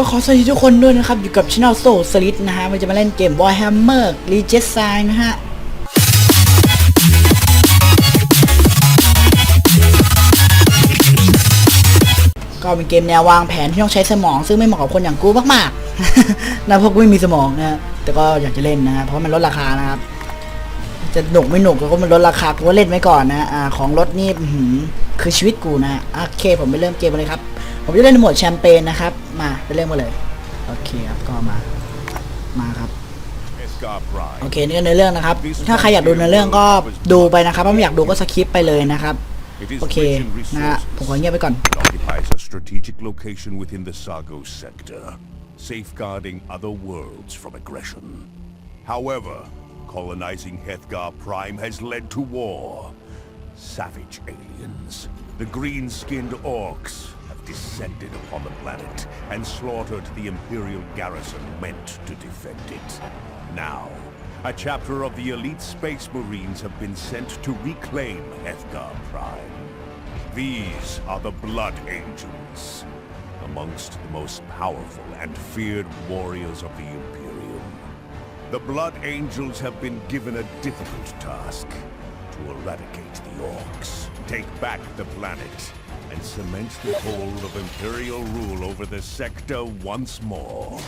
ก็ขอสวัสดีทุกคนด้วยนะครับ อยู่กับช anel โซสลิดนะฮะ มันจะมาเล่นเกม Warhammer r e g e s i g n นะฮะก็เป็นเกมแนววางแผนที่ต้องใช้สมอง ซึ่งไม่เหมาะกับคนอย่างกูมากๆ นะพราะกูไม่มีสมองนะ แต่ก็อยากจะเล่นนะ เพราะมันลดราคานะครับ จะหนุกไม่หนุกก็มันลดราคากูก็เล่นไว้ก่อนนะอ่าของรถนี่คือชีวิตกูนะโอเค ผมไปเริ่มเกมเลยครับ ผมจะเล่นในโหมดแชมเปญนะครับ มาไปเริ่มกันเลย โอเคครับก็มา มาครับ Escar Prime. โอเคนี่ก็ในอเรื่องนะครับ ถ้าใครอยากดูในอเรื่องก็ดูไปนะครับถ้าไม่อยากดูก็สคิปไปเลยนะครับ It is โอเค rich in นะฮะ resources. ผมขอเงียบไปก่อน It occupies a strategic location within the Sargo sector, safeguarding other worlds from aggression. However, colonizing Hethgar Prime has led to war. Savage aliens, the green-skinned orcs, have descended upon the planet and slaughtered the Imperial garrison meant to defend it. Now, a chapter of the elite Space Marines have been sent to reclaim Hethgar Prime. These are the Blood Angels, amongst the most powerful and feared warriors of the Imperium. The Blood Angels have been given a difficult task to eradicate the Orcs, take back the planet, and cement the hold of Imperial rule over the sector once more.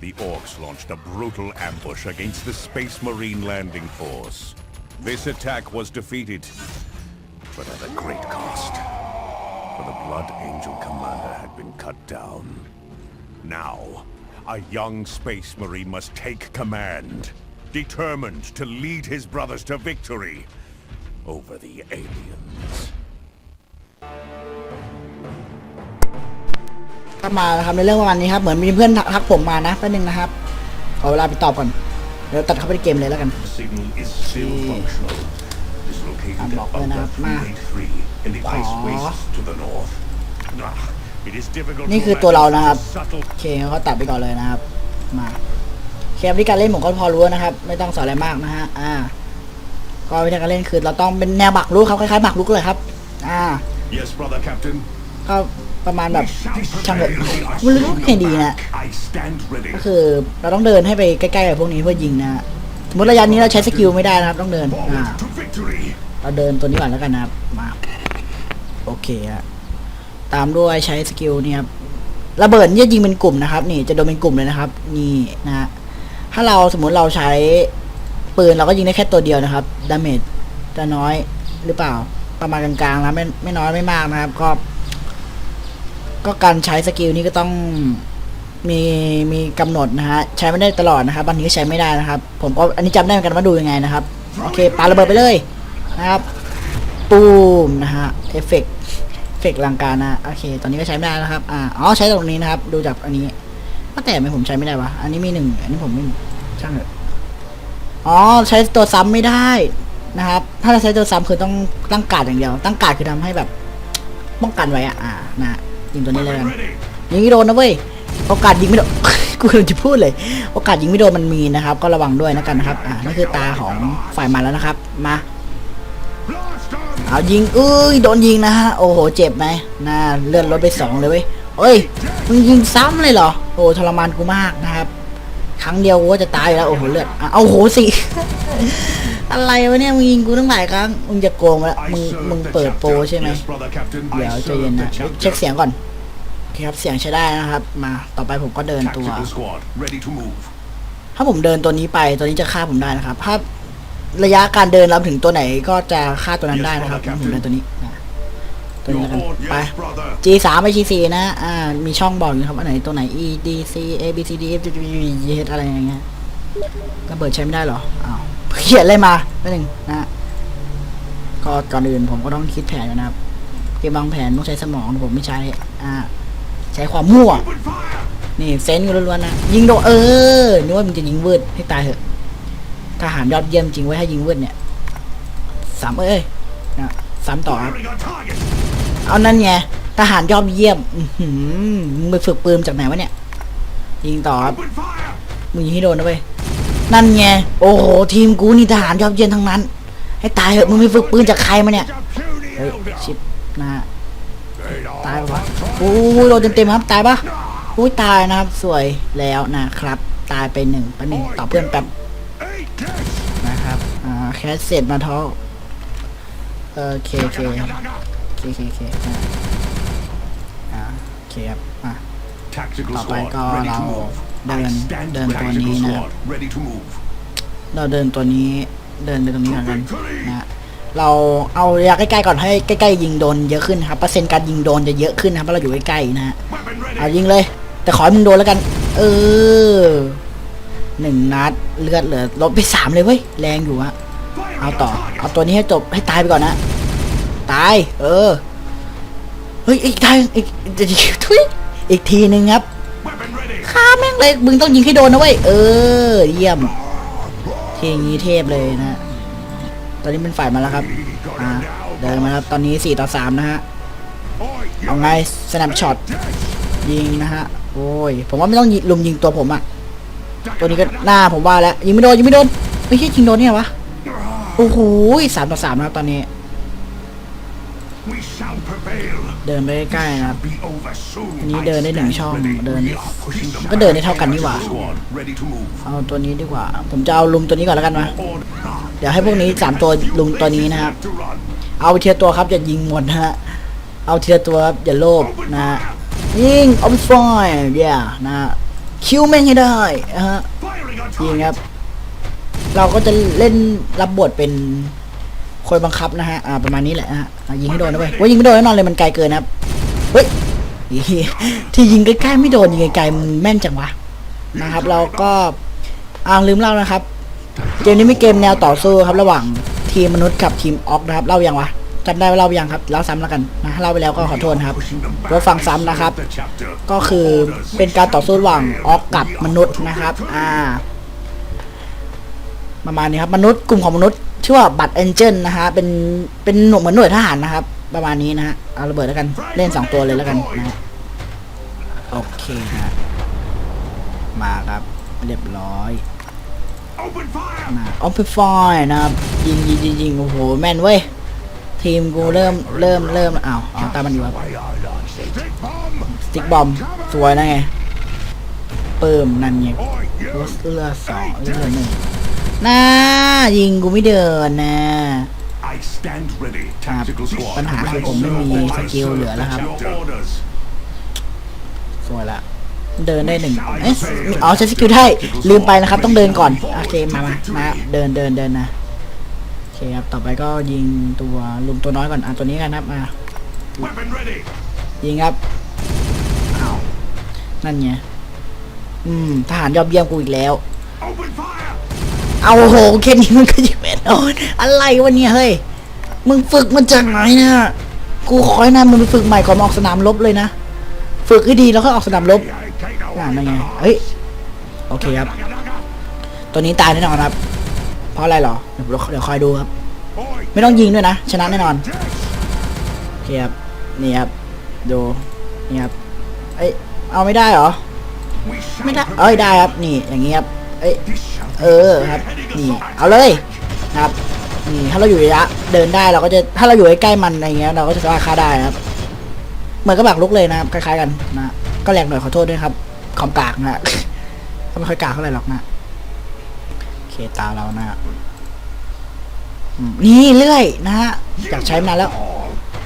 The Orcs launched a brutal ambush against the Space Marine landing force. This attack was defeated, but at a great cost. For the Blood Angel commander had been cut down. Now, a young Space Marine must take command, determined to lead his brothers to victory over the aliens. ก็มานะครับในเรื่องประมาณนี้ครับเหมือนมีเพื่อนทักผมมานะแป๊บนึงนะครับขอเวลาไปตอบก่อนเดี๋ยวตัดเข้าไปในเกมเลยแล้วกัน The signal is still functional. It is located I'm at not going Ultra up, ma. 383 in the ice Aw. wastes to the north. Ah, It is difficult นี่ to คือตัวเรา imagine นะครับ such a subtle โอเคเขาก็ตัดไปก่อนเลยนะครับ มาเคมที่การเล่นผมก็พอรู้นะครับ ไม่ต้องสอนอะไรมากนะฮะอ่า ก็วิธีการเล่นคือเราต้องเป็นแนวบักลุกครับคล้ายๆบักลุกเลยครับ อ่า Yes, brother captain. ก็ประมาณแบบ We shall ช่างเถอะ prevail. I มันรู้แค่ดีนะ I stand ready. ก็คือเราต้องเดินให้ไปใกล้ๆกับพวกนี้เพื่อยิงนะฮะสมมติระยะนี้เราใช้สกิลไม่ได้นะครับ ต้องเดินอ่า Forward to victory. เราเดินตัวนี้ก่อนแล้วกันนะครับมาโอเคฮะตามด้วยใช้สกิลเนี่ยครับระเบิดนี่จะยิงเป็นกลุ่มนะครับ นี่จะโดนเป็นกลุ่มเลยนะครับ นี่นะฮะถ้าเราสมมุติเราใช้ ปืนเราก็ยิงได้แค่ตัวเดียวนะครับดาเมจจะน้อยหรือเปล่า ประมาณกลางๆนะไม่ไม่น้อยไม่มากนะครับ ก็ ก็การใช้สกิลนี้ก็ต้องมีมีกำหนดนะฮะใช้ไม่ได้ตลอดนะครับบางทีก็ใช้ไม่ได้นะครับ ผมก็อันนี้จำได้เหมือนกันว่าดูยังไงนะครับโอเคปาระเบิดไปเลยนะครับตูมนะฮะเอฟเฟกเอฟเฟกลังการนะโอเค ตอนนี้ก็ใช้ไม่ได้นะครับอ่าอ๋อใช้ตรงนี้นะครับ ดูจากอันนี้ว่าแต่ไม่ผมใช้ไม่ได้วะอันนี้มีหนึ่งอันนี้ผมไม่ช่างเถอะ อ๋อใช้ตัวซ้ำไม่ได้นะครับ ถ้าจะใช้ตัวซ้ำคือต้องตั้งการ์ดอย่างเดียว ตั้งการ์ดคือทำให้แบบ ป้องกันไว้อะอ่านะยิงตัวนี้เลยกันยิงไม่โดนนะเว้ยโอกาสยิงไม่โดนกูกำลังจะพูดเลย โอกาสยิงไม่โดนมันมีนะครับ ก็ระวังด้วยนะกันนะครับอ่านี่คือตาของฝ่ายมันแล้วนะครับ มาเอายิงเอ้ยโดนยิงนะฮะโอ้โหเจ็บไหมน่าเลื่อนรถไปสองเลยเว้ยเอ้ยมึงยิงซ้ำเลยเหรอโอ้ทรมานกูมากนะครับ ครั้งเดียวกูก็จะตายอยู่แล้วโอ้โหเลือดอะเอาโอ้โหสิ อะไรวะเนี่ยมึงยิงกูตั้งหลายครั้งมึงจะโกงแล้วมึงมึงเปิดโปรใช่ไหมเดี๋ยวใจเย็นนะเช็คเสียงก่อนโอเคครับเสียงใช้ได้นะครับ มาต่อไปผมก็เดินตัว ถ้าผมเดินตัวนี้ไปตัวนี้จะฆ่าผมได้นะครับถ้าระยะการเดินเราถึงตัวไหนก็จะฆ่าตัวนั้นได้นะครับผมเดินตัวนี้นะ ตัวนี้ Your แล้วกัน order, ไป yes, brother. G สามไป G สี่นะอ่ามีช่องบอกอยู่ครับอันไหนตัวไหน E D C A B C D F G G H อะไรอย่างเงี้ยระเบิดใช้ไม่ได้เหรออ้าวเขียนอะไรมาแป๊บนึงนะฮะก็ก่อนอื่นผมก็ต้องคิดแผนก่อนนะครับเกมวางแผนต้องใช้สมองแต่ผมไม่ใช้อ่าใช้ความมั่ว Open fire. นี่เซนต์ล้วนๆนะยิงโดนเออนึกว่ามึงจะยิงวืดให้ตายเถอะทหารยอดเยี่ยมจริงไว้ยถ้ายิงวืดเนี่ยสามเอ้ยนะสามต่อครับ Firing on target. เอานั่นไงทหารยอดเยี่ยมอืมึงไปฝึกปืนจากไหนวะเนี่ย ยิงต่อครับมึงยิงให้โดนนะเว้ยนั่นไงโอ้โหทีมกูนี่ทหารยอดเยี่ยมทั้งนั้น ให้ตายเถอะมึงไปฝึกปืนจากใครมาเนี่ยเฮ้ยชิดนะฮะตายปะโอ้ยโดนเต็มๆครับตายปะอุ้ยตายนะครับสวยแล้วนะครับ ตายไปหนึ่งไปหนึ่งต่อเพื่อนแป๊บนะครับอ่าแคสเสร็จมาท้อโอเคโอเค เคโอเคโอเคอ่าอ่าโอเคครับอะ Tactical ต่อไป squad ก็ ready เรา to move. เดิน I stand เดิน ready. ตัวนี้ Tactical นะครับ squad ready to move. เราเดินตัวนี้เดินไปตรงนี้ก่อนกันนะฮะเราเอาระยะใกล้ๆก่อนให้ใกล้ๆยิงโดนเยอะขึ้นครับเปอร์เซ็นต์การยิงโดนจะเยอะขึ้นนะครับเพราะเราอยู่ใกล้ๆนะฮะ Weapon เอา ready. ยิงเลย แต่ขอให้มึงโดนแล้วกัน เออหนึ่งนัดเลือดเหลือลดไปสามเลยเว้ยแรงอยู่ฮะ Firing เอา on ต่อ target. เอาตัวนี้ให้จบให้ตายไปก่อนนะ ตาย เออ เฮ้ย อีกทางอีกอีทุยอีกทีหนึ่งครับฆ่าแม่งเลย มึงต้องยิงให้โดนนะเว้ย เออ เยี่ยมทีอย่างนี้เทพเลยนะ ตอนนี้เป็นฝ่ายมาแล้วครับ อ่า เดินมาครับ ตอนนี้สี่ต่อสามนะฮะ เอาไง สนับช็อต ยิงนะฮะ โอ้ย ผมว่าไม่ต้องยิงลุมยิงตัวผมอะตัวนี้ก็หน้าผมว่าแล้ว ยิงไม่โดน ยิงไม่โดนไม่ใช่ยิงโดนเนี่ยวะ โอ้โหสามต่อสามนะครับตอนนี้ เดินไปใกล้ๆนะครับ Be over soon. อันนี้ I เดินได้หนึ่ง stand ช่อง ready. เดิน We are pushing them ก็เดินได้เท่ากันนี่หว่า Squad ready to move. เอาตัวนี้ดีกว่า ผมจะเอาลุมตัวนี้ก่อนแล้วกันมา Order. เดี๋ยวให้พวกนี้สามตัวลุมตัวนี้นะครับ To run. เอาทีละตัวครับอย่ายิงหมดนะฮะ เอาทีละตัวครับอย่าโลภนะฮะยิงเอาไปฟอยเดี๋ยวนะฮะคิวแม่งให้ได้นะฮะ Firing on ยิง target. ครับ เราก็จะเล่นรับบทเป็น คนบังคับนะฮะ อ่า ประมาณนี้แหละนะฮะยิงให้โดนนะเว้ยว่ายิงไม่โดนแน่นอนเลยมันไกลเกินนะครับ เฮ้ย ที่ยิงใกล้ๆไม่โดนยิงไกลๆมึงแม่นจังวะ นะครับ เราก็อ่าลืมเล่านะครับ เกมนี้มีเกมแนวต่อสู้ครับ ระหว่างทีมมนุษย์กับทีมออกนะครับ เล่ายังวะจำได้ว่าเล่ายังครับเล่าซ้ำแล้วกันนะเล่าไปแล้วก็ขอโทษครับ Pushing them back. ว่าฟังซ้ำนะครับ ก็คือเป็นการต่อสู้ระหว่างออกกับมนุษย์นะครับ อ่า ประมาณนี้ครับ มนุษย์กลุ่มของมนุษย์ ชื่อว่าบัตเอนเจนนะฮะเป็นเป็นหน่วยเหมือนหน่วยทหารนะครับ ประมาณนี้นะฮะเอาระเบิดแล้วกันเล่นสองตัวเลยแล้วกันนะฮะโอเคนะฮะมาครับเรียบร้อย Open fire. นะออฟฟอยนะครับยิงยิงยิงยิงโอ้โหแม่นเว้ยทีมกูเริ่มเริ่มเริ่มอ้าวอ๋อตามมันอยู่ครับ Why are lights? Stick bomb. สติ๊กบอมสวยนะไงเปิ่มนั่นไง Oi, you. รถเรือสองเรือหนึ่งน่า ยิงกูไม่เดินนะ I stand ready. ครับ Tactical squad. ปัญหาคือผมไม่มีสกิลเหลือแล้วครับ Your orders. สวยละเดินได้หนึ่งเอ๊ะมีอ๋อใช้สกิลได้ลืมไปนะครับ ต้องเดินก่อน โอเคมามามาเดินเดินเดินนะโอเคครับต่อไปก็ยิงตัวลุมตัวน้อยก่อนอะตัวนี้กันนะครับมา Weapon ready. ยิงครับอ้าวนั่นไงอืมทหารยอดเยี่ยมกูอีกแล้ว Open fire. เอาโหแค่นี้มันก็ยิงไม่โดนอะไรวะเนี่ยเฮ้ย มึงฝึกมาจากไหนเนี่ยกูขอให้นะมึงไปฝึกใหม่ก่อนมออกสนามรบเลยนะ ฝึกให้ดีแล้วค่อยออกสนามรบ I take no อ่า one นั่น in ไงเฮ้ย โอเคครับ ตัวนี้ตายแน่นอนครับ เพราะอะไรเหรอ เดี๋ยวคอยดูครับ ไม่ต้องยิงด้วยนะ ชนะแน่นอน โอเคครับ นี่ครับ ดู นี่ครับ เอ้ย เอาไม่ได้เหรอ ไม่ได้ เอ้ย ได้ครับ นี่ อย่างงี้ครับ เอ้ยเออครับนี่เอาเลยนะครับนี่ถ้าเราอยู่ระยะเดินได้เราก็จะถ้าเราอยู่ใกล้ๆมันอะไรเงี้ยเราก็จะสามารถฆ่าได้นะครับ เหมือนกับบักลุกเลยนะครับคล้ายๆกันนะก็แรงหน่อยขอโทษด้วยครับคอมกากนะก็ไม่ค่อยกากเท่าไหร่หรอกนะโอเคตาเรานะนี่เลื่อยนะฮะอยากใช้มานานแล้ว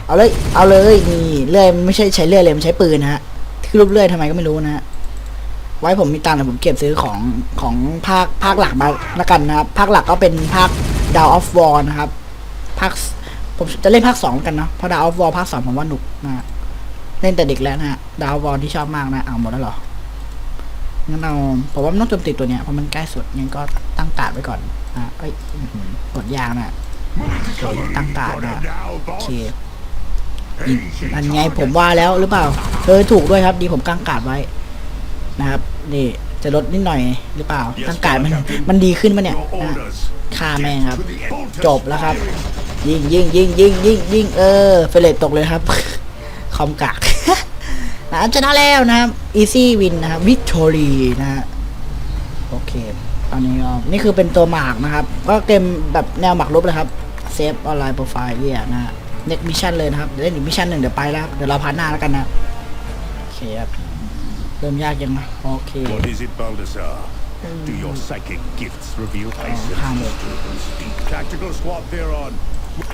เอาเลย เอาเลยนี่เลื่อยไม่ใช่ใช้เลื่อยเลยมันใช้ปืนนะฮะที่รูปเลื่อยทำไมก็ไม่รู้นะฮะ ไว้ผมมีตังค์เดี๋ยวผมเก็บซื้อของของภาคภาคหลักมาละกันนะครับ ภาคหลักก็เป็นภาค Down of War นะครับ ภาคผมจะเล่นภาคสองกันเนาะเพราะ Down of War ภาคสองผมว่าหนุกนะเล่นแต่เด็กแล้วนะฮะ Down of War ที่ชอบมากนะเอาหมดแล้วหรองั้นเอาผมว่าต้องโจมตีตัวเนี้ยเพราะมันใกล้สุดงั้นก็ตั้งการดไว้ก่อนอะเอ้ยกดยางนะโอเคตั้งการดนะโอเคยิงนั่นไงผมว่าแล้วหรือเปล่าเออถูกด้วยครับ ดีผมตั้งการดไว้นะครับ นี่จะลดนิดหน่อยหรือเปล่าตั้งการดมันมันดีขึ้นปะเนี่ย Your นะ orders. ฆ่าแม่งครับ To the end. จบแล้วครับ ยิงยิงยิงยิงยิงยิงเออเฟรตตกเลยครับ คอมกากนะชนะแล้วนะครับ easy win นะครับ victory นะฮะโอเค ตอนนี้ก็นี่คือเป็นตัวหมากนะครับ ก็เกมแบบแนวหมากรุกเลยครับเซฟออนไลน์โปรไฟล์เยียนะฮะ next mission เลยนะครับ เดี๋ยวเล่นอีกมิชชั่นหนึ่งเดี๋ยวไปแล้วครับเดี๋ยวเราพาร์ทหน้าแล้วกันนะ โอเคครับเริ่มยากยังนะโอเค What is it, Baldassar? Do your psychic gifts reveal Oh, ice hammer. Tactical squad there on.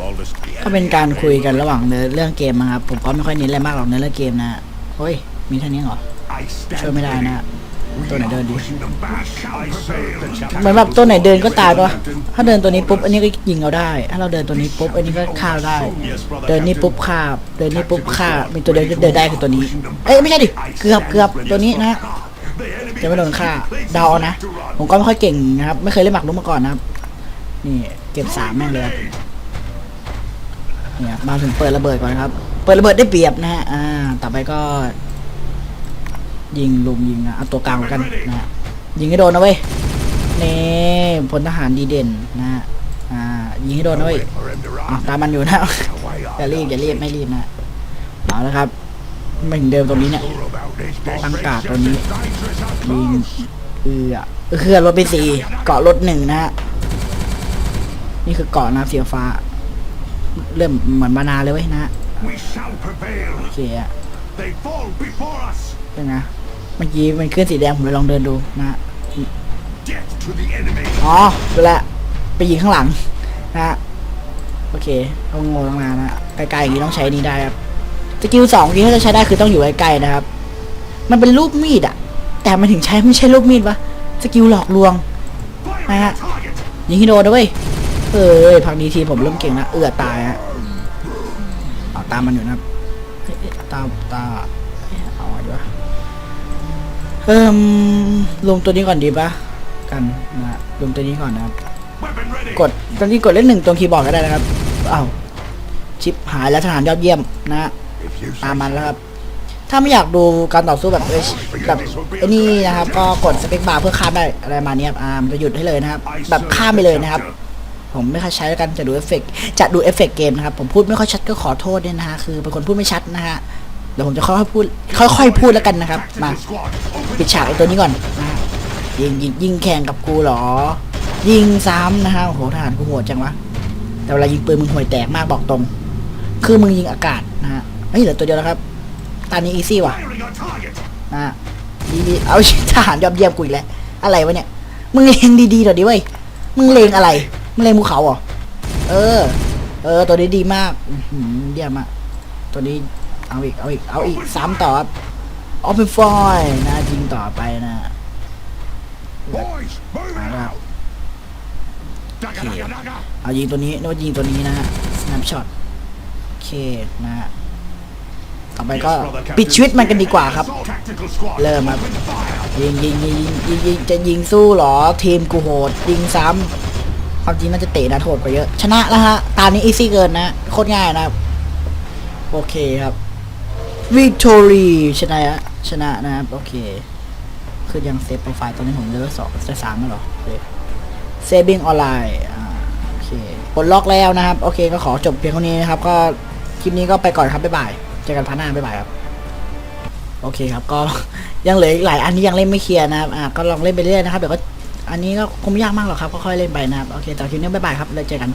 Baldassar. ก็เป็นการคุยกันระหว่างเนื้อเรื่องเกมนะครับ ผมก็ไม่ค่อยเน้นอะไรมากหรอกเนื้อเรื่องเกมนะเฮ้ย มีเท่านี้เหรอ I stand ช่วยไม่ได้นะ ready. ตัวไหนเดินดีเหมือนแบบตัวไหนเดินก็ตายปะถ้าเดินตัวนี้ปุ๊บอันนี้ก็ยิงเอาได้ ถ้าเราเดินตัวนี้ปุ๊บอันนี้ก็ฆ่าได้ เดินนี่ปุ๊บฆ่าเดินนี่ปุ๊บฆ่ามีตัวเดียวที่เดินได้คือตัวนี้ เอ้ยไม่ใช่ดิเกือบเกือบตัวนี้นะจะไม่โดนฆ่าเดาเอานะ ผมก็ไม่ค่อยเก่งนะครับ ไม่เคยเล่นหมากรุกมาก่อนนะครับ นี่เก็บสามแม่งเลยเนี่ยมาถึงเปิดระเบิดก่อนครับ เปิดระเบิดได้เปรียบนะฮะอ่าต่อไปก็ ยิงลุมยิงอะเอาตัวกลางกันนะฮะยิงให้โดนนะเว้ยนี่พลทหารดีเด่นนะฮะอ่ายิงให้โดนนะเว้ยอะตามมันอยู่นะอย่ารีบอย่ารีบไม่รีบนะเอาแล้วครับไม่ถึงเดิมตรงนี้เนี่ยตั้งกาดตัวนี้ยิงเอือเคลื่อนรถไปสี่เกาะรถหนึ่งนะฮะนี่คือเกาะนะเสียฟ้า เริ่มเหมือนมานาเลยเว้ยนะโอเคอะเป็นไง มื่อกี้มันขึ้นสีแดงผมเลยลองเดินดูนะฮะ Death to the enemy. อ๋อดูแลวไปยิงข้างหลังนะฮะโอเคต้องงงตั้งนานนะไกลๆอย่างนี้ต้องใช้นี้ได้ครับ สกิลสองที่ถ้าจะใช้ได้คือต้องอยู่ใกล้ๆนะครับ มันเป็นรูปมีดอะแต่มันถึงใช้ไม่ใช่รูปมีดวะ สกิลหลอกลวง Fire Ah. at target. ยิงให้โดนนะเว้ยเอ้ยพักนี้ทีมผมเริ่มเก่งนะเอือตายฮะเอาตามมันอยู่นะครับเอ้ยเอ้ยตามตาเอ้ยเอาไงดีวะ เอิ่มลงตัวนี้ก่อนดีปะกันนะลงตัวนี้ก่อนนะครับ กดตอนนี้กดเลขหนึ่งตรงคีย์บอร์ดก็ได้นะครับอ้าวชิปหายแล้วทหารยอดเยี่ยมนะฮะ If you ตามมันแล้วครับ ถ้าไม่อยากดูการต่อสู้แบบเอ้ยแบบไอ้นี่นะครับ ก็กดสเปคบาร์เพื่อข้ามได้อะไรมาณนี้ครับอ่ามันจะหยุดให้เลยนะครับ แบบข้ามไปเลยนะครับ ผมไม่ค่อยใช้แล้วกันจะดูเอฟเฟกต์จะดูเอฟเฟกต์เกมนะครับ ผมพูดไม่ค่อยชัดก็ขอโทษด้วยนะฮะคือเป็นคนพูดไม่ชัดนะฮะ ดี๋ยวผมจะค่อยๆพูดค่อยๆพูดแล้วกันนะครับ มาปิดฉากไอ้ตัวนี้ก่อนนะยิงยิงยิงแข่งกับกูเหรอ ยิงซ้ำนะฮะโอ้โหทหารกูโหดจังวะแต่เวลายิงปืนมึงห่วยแตกมากบอกตรง คือมึงยิงอากาศนะฮะเฮ้ยเหลือตัวเดียวแล้วครับตอนนี้อีซี่ว่ะนะดีๆเอาทหารยอดเยี่ยมกูอีกแล้วอะไรวะเนี่ยมึงเลงดีๆหน่อยดิเว้ยมึงเลงอะไรมึงเลงภูเขาเหรอเออ เออ ตัวนี้ดีมากเยี่ยมอะตัวนี้ เอาอีก เอาอีก เอาอีกซ้ำต่อครับออฟฟอยนะยิงต่อไปนะ Boys, moving Ah, out. Dagger, Okay. dagger, dagger. เอายิงตัวนี้นึกว่ายิงตัวนี้นะฮะ snapshot โอเคนะฮะต่อไปก็ Yes, brother ปิดชีวิตมันกันดีกว่าครับ Tactical squad. เริ่มครับ Open fire. ยิงยิงยิงยิงยิงยิงจะยิงสู้เหรอ ทีมกูโหด ยิงซ้ำความจริงน่าจะเตะนะโหดกว่าเยอะ ชนะแล้วฮะ ตานี้อีซี่เกินนะ โคตรง่ายนะครับ โอเคครับ victory ชนะชนะนะครับ โอเค คือยังเซฟโปรไฟล์ตอนนี้ผมเลเวลสองจะสามแล้วหรอเซฟบิงออนไลน์โอเคปลดล็อกแล้วนะครับ โอเค ก็ขอจบเพียงเท่านี้นะครับ ก็คลิปนี้ก็ไปก่อนครับ บ๊ายบาย เจอกันพาร์ทหน้า บ๊ายบายครับ โอเคครับ ก็ยังเหลืออีกหลายอันที่ยังเล่นไม่เคลียร์นะครับ อ่า ก็ลองเล่นไปเรื่อยนะครับ เดี๋ยวก็ อันนี้ก็คงไม่ยากมากหรอกครับ ก็ค่อยเล่นไปนะครับ โอเค แต่คลิปนี้บ๊ายบายครับ แล้วเจอกัน